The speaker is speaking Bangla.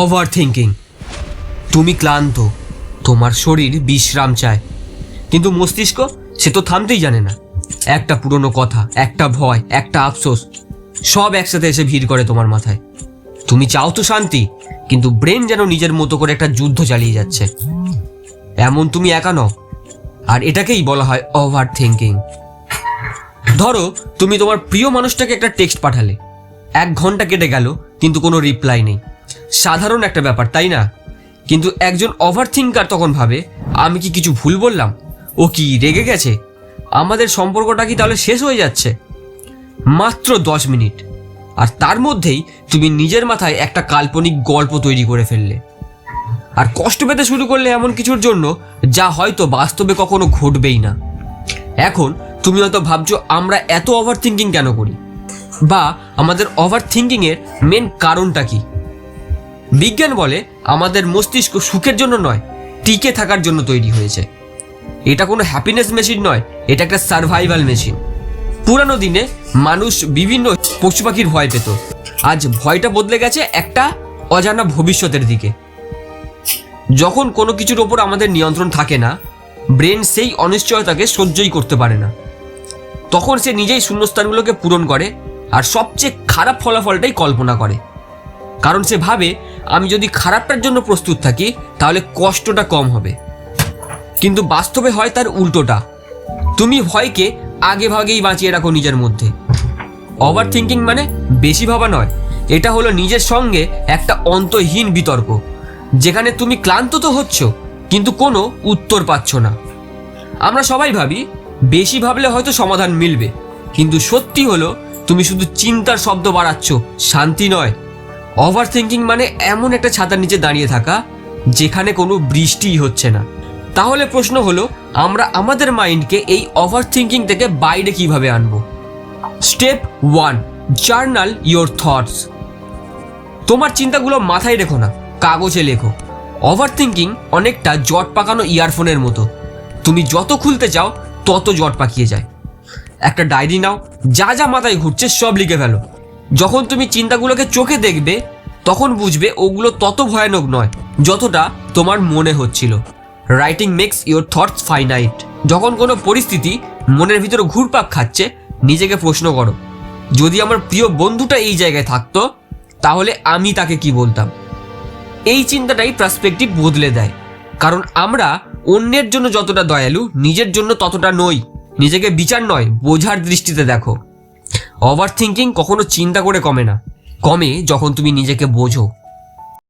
ওভার থিঙ্কিং তুমি ক্লান্ত, তোমার শরীর বিশ্রাম চায়। কিন্তু মস্তিষ্ক সে তো থামতেই জানে না। একটা পুরনো কথা, একটা ভয়, একটা আফসোস, সব একসাথে এসে ভিড় করে তোমার মাথায়। তুমি চাও তো শান্তি, কিন্তু ব্রেন যেন নিজের মতো করে একটা যুদ্ধ চালিয়ে যাচ্ছে। এমন তুমি একা নও, আর এটাকেই বলা হয় ওভার থিঙ্কিং ধরো, তুমি তোমার প্রিয় মানুষটাকে একটা টেক্সট পাঠালে। এক ঘণ্টা কেটে গেল, কিন্তু কোনো রিপ্লাই নেই। সাধারণ একটা ব্যাপার, তাই না? কিন্তু একজন ওভার থিঙ্কার তখন ভাবে, আমি কি কিছু ভুল বললাম? ও কি রেগে গেছে? আমাদের সম্পর্কটা কি তাহলে শেষ হয়ে যাচ্ছে? মাত্র দশ মিনিট। আর তার মধ্যেই তুমি নিজের মাথায় একটা কাল্পনিক গল্প তৈরি করে ফেললে। আর কষ্ট পেতে শুরু করলে এমন কিছুর জন্য যা হয়তো বাস্তবে কখনো ঘটবেই না। এখন তুমি হয়তো ভাবছ, আমরা এত ওভার থিঙ্কিং কেন করি? বা আমাদের ওভার থিঙ্কিংয়ের মেন কারণটা কি? বিজ্ঞান বলে আমাদের মস্তিষ্ক সুখের জন্য নয়, টিকে থাকার জন্য তৈরি হয়েছে। এটা কোনো হ্যাপিনেস মেশিন নয়, এটা একটা সার্ভাইভাল মেশিন পুরানো দিনে মানুষ বিভিন্ন পশু পাখির ভয় পেত। আজ ভয়টা বদলে গেছে একটা অজানা ভবিষ্যতের দিকে। যখন কোনো কিছুর ওপর আমাদের নিয়ন্ত্রণ থাকে না, ব্রেন সেই অনিশ্চয়তাকে সহ্যই করতে পারে না। তখন সে নিজেই শূন্যস্থানগুলোকে পূরণ করে আর সবচেয়ে খারাপ ফলাফলটাই কল্পনা করে। কারণ সে ভাবে, আমি যদি খারাপটার জন্য প্রস্তুত থাকি, তাহলে কষ্টটা কম হবে। কিন্তু বাস্তবে হয় তার উল্টোটা। তুমি ভয়কে আগে ভাগেই বাঁচিয়ে রাখো নিজের মধ্যে। ওভার থিঙ্কিং মানে বেশি ভাবা নয়। এটা হলো নিজের সঙ্গে একটা অন্তহীন বিতর্ক, যেখানে তুমি ক্লান্ত তো হচ্ছ, কিন্তু কোনো উত্তর পাচ্ছ না। আমরা সবাই ভাবি, বেশি ভাবলে হয়তো সমাধান মিলবে, কিন্তু সত্যি হলো, তুমি শুধু চিন্তার শব্দ বাড়াচ্ছ, শান্তি নয়। ওভার থিঙ্কিং মানে এমন একটা ছাতার নিচে দাঁড়িয়ে থাকা, যেখানে কোনো বৃষ্টিই হচ্ছে না। তাহলে প্রশ্ন হলো, আমরা আমাদের মাইন্ডকে এই ওভার থিঙ্কিং থেকে বাইরে কীভাবে আনব? Step one journal your thoughts তোমার চিন্তাগুলো মাথায় রেখো না, কাগজে লেখো। ওভার থিঙ্কিং অনেকটা জট পাকানো ইয়ারফোনের মতো। তুমি যত খুলতে চাও, তত জট পাকিয়ে যায়। একটা ডায়েরি নাও, যা যা মাথায় ঘুরছে সব লিখে ফেলো। যখন তুমি চিন্তাগুলোকে চোখে দেখবে, তখন বুঝবে ওগুলো তত ভয়ানক নয় যতটা তোমার মনে হচ্ছিল। Writing makes your thoughts finite যখন কোনো পরিস্থিতি মনের ভিতরে ঘুরপাক খাচ্ছে, নিজেকে প্রশ্ন করো, যদি আমার প্রিয় বন্ধুটা এই জায়গায় থাকতো, তাহলে আমি তাকে কি বলতাম? এই চিন্তাটাই পার্সপেক্টিভ বদলে দেয়। কারণ আমরা অন্যের জন্য যতটা দয়ালু, নিজের জন্য ততটা নই। নিজেকে বিচার নয়, বোঝার দৃষ্টিতে দেখো। ওভার থিঙ্কিং কখনো চিন্তা করে কমে না। কমে যখন তুমি নিজেকে বোঝো।